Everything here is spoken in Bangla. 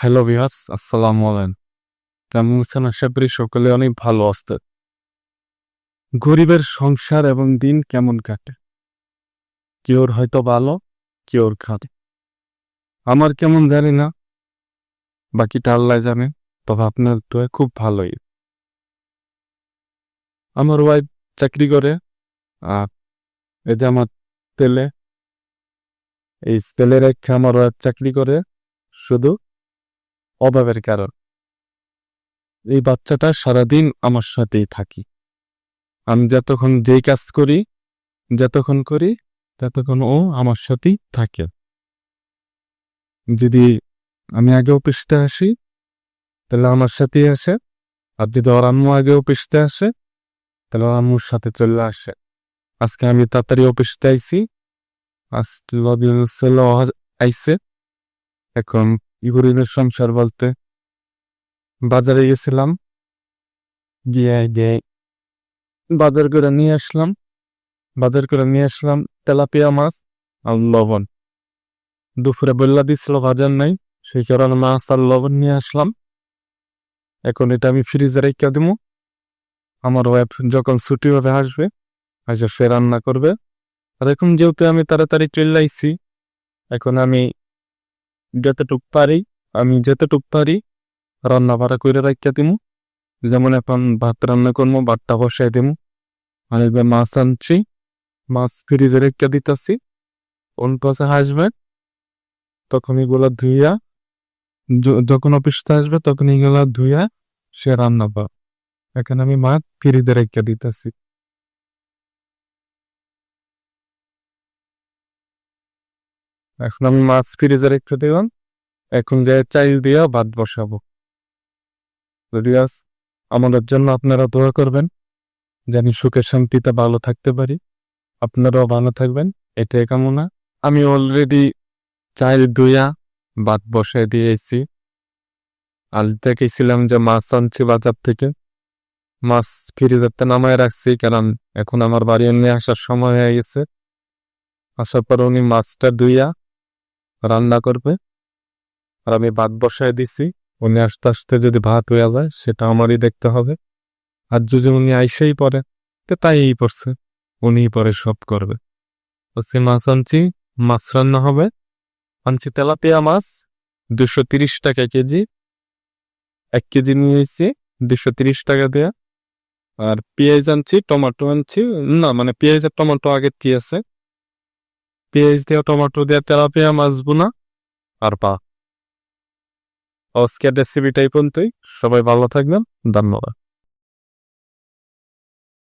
হ্যালো বিহাস আসসালামু আলাইকুম কেমন আছেন? আশা করি সকলে অনেক ভালো আছে গরিবের সংসার এবং দিন কেমন কাটে? কেউর হয়তো ভালো কেউর খারাপ। আমার কেমন জানি না, বাকিটা আল্লাহ জানে, তবে আপনার তো খুব ভালোই। আমার ওয়াইফ চাকরি করে, আর যে আমার তেলে এই তেলের রেখে আমার ওয়াইফ চাকরি করে, শুধু অভাবের কারণ। এই বাচ্চাটা সারাদিন আমার সাথেই থাকি। আমি যতক্ষণ যেই কাজ করি, যতক্ষণ করি, ততক্ষণ ও আমার সাথেই থাকে। যদি আমি আগে অফিসতে আসি, তাহলে আমার সাথেই আসে। আর যদি ওর আম্মু আগে অফিসতে আসে, তাহলে ওর আম্মুর সাথে চলে আসে। আজকে আমি তাড়াতাড়ি অফিসতে আইছি। আজকে লবিন আইসে এখন ইগুরিনের সংসার বলতে? বাজারে গেছিলাম। গিয়ে গিয়ে বাজার করে নিয়ে আসলাম। বাজার করে নিয়ে আসলাম তেলাপিয়া মাছ আর লবণ। দুপুরে বললা দিছিল, বাজার নাই। সেই কারণে মাছ আর লবণ নিয়ে আসলাম। এখন এটা আমি ফ্রিজে রেখে দিব। আমার ওয়াইফ যখন ছুটি হবে আসবে আসে সে রান্না করবে। আর এখন যেহেতু আমি তাড়াতাড়ি চলে আইছি, এখন আমি যতটুক পারি, আমি যতটুক পারি রান্না বাড়া করে রাখিয়া দিমু। যেমন এখন ভাত রান্না করব ভাতটা বসাই দিমু। আর এবার মাছ আনছি, মাছ ফ্রিজে রেখে দিতেছি। অন পাশে আসবে তখন এগুলা ধুইয়া যখন অফিসতে আসবে তখন এগুলা ধুইয়া সে রান্না পা এখানে আমি মাছ ফ্রিজে রেখে দিতেছি। এখন আমি মাছ ফ্রিজে রেখে দিলাম। এখন যে চাইল দিয়ে ভাত বসাবো। আমাদের জন্য আপনারা দোয়া করবেন জানি সুখে শান্তিতে ভালো থাকতে পারি। আপনারাও ভালো থাকবেন, এটাই কামনা। আমি অলরেডি চাইল ধুইয়া ভাত বসাই দিয়েছি। আল দেখেছিলাম যে মাছ আনছি বাজার থেকে। মাছ ফ্রিজেরতে নামায় রাখছি, কারণ এখন আমার বাড়ি নিয়ে আসার সময় হয়ে গেছে। আসার পর উনি মাছটা ধুইয়া রান্না করবে। আর আমি ভাত বসায় দিছি। উনি আস্তে আস্তে যদি ভাত হয়ে যায়, সেটা আমারই দেখতে হবে। আর যদি উনি আইসেই পরে তো তাই পড়ছে। উনি পরে সব করবে। হচ্ছে মাছ আনছি, মাছ রান্না হবে। আনছি তেলাপিয়া মাছ, দুশো তিরিশ টাকা কেজি। এক কেজি নিয়েছি দুশো তিরিশ টাকা দেয়া। আর পেঁয়াজ আনছি, টমেটো আনছি, না মানে পেঁয়াজ আর টমেটো আগে কি আছে? পেঁয়াজ দিয়ে টমেটো দিয়ে তেলাপিয়া মাছ বোনা। আর পা। আজকের রেসিপিটাই পর্যন্তই। সবাই ভালো থাকবেন। ধন্যবাদ।